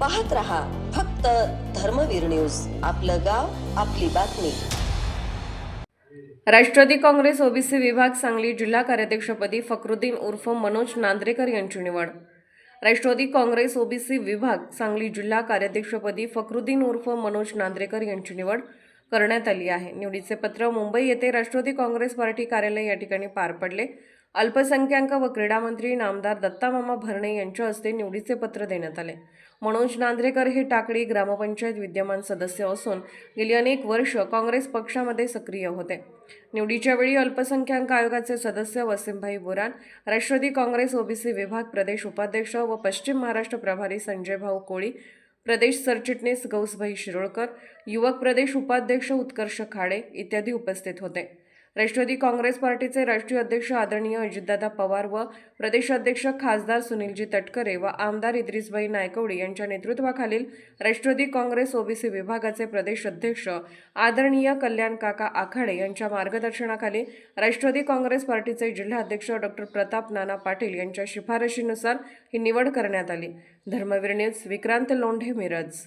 पाहत रहा फक्त धर्मवीर न्यूज. आपलं गाव आपली बातमी. राष्ट्रवादी काँग्रेस ओबीसी विभाग सांगली जिल्हा कार्याध्यक्षपदी फखरुद्दीन उर्फ मनोज नांद्रेकर यांची निवड. राष्ट्रवादी काँग्रेस ओबीसी विभाग सांगली जिल्हा कार्याध्यक्षपदी फखरुद्दीन उर्फ मनोज नांद्रेकर यांची निवड करण्यात आली आहे. निवडीचे पत्र मुंबई येथे राष्ट्रवादी काँग्रेस पार्टी कार्यालय या ठिकाणी पार पडले. अल्पसंख्याक व क्रीडा मंत्री नामदार दत्तामामा भरणे यांच्या हस्ते निवडीचे पत्र देण्यात आले. मनोज नांद्रेकर हे टाकळी ग्रामपंचायत विद्यमान सदस्य असून गेली अनेक वर्ष काँग्रेस पक्षामध्ये सक्रिय होते. निवडीच्या वेळी अल्पसंख्याक आयोगाचे सदस्य वसीमभाई बोरान राष्ट्रवादी काँग्रेस ओबीसी विभाग प्रदेश उपाध्यक्ष व पश्चिम महाराष्ट्र प्रभारी संजय भाऊ कोळी प्रदेश सरचिटणीस गौसभाई शिरोळकर युवक प्रदेश उपाध्यक्ष उत्कर्ष खाडे इत्यादी उपस्थित होते. राष्ट्रवादी काँग्रेस पार्टीचे राष्ट्रीय अध्यक्ष आदरणीय अजितदादा पवार व प्रदेशाध्यक्ष खासदार सुनीलजी तटकरे व आमदार इद्रिसबाई नायकवडी यांच्या नेतृत्वाखालील राष्ट्रवादी काँग्रेस ओबीसी विभागाचे प्रदेश अध्यक्ष आदरणीय कल्याण काका आखाडे यांच्या मार्गदर्शनाखाली राष्ट्रवादी काँग्रेस पार्टीचे जिल्हाध्यक्ष डॉक्टर प्रताप नाना पाटील यांच्या शिफारशीनुसार ही निवड करण्यात आली. धर्मवीर न्यूज विक्रांत लोंढे मिरज.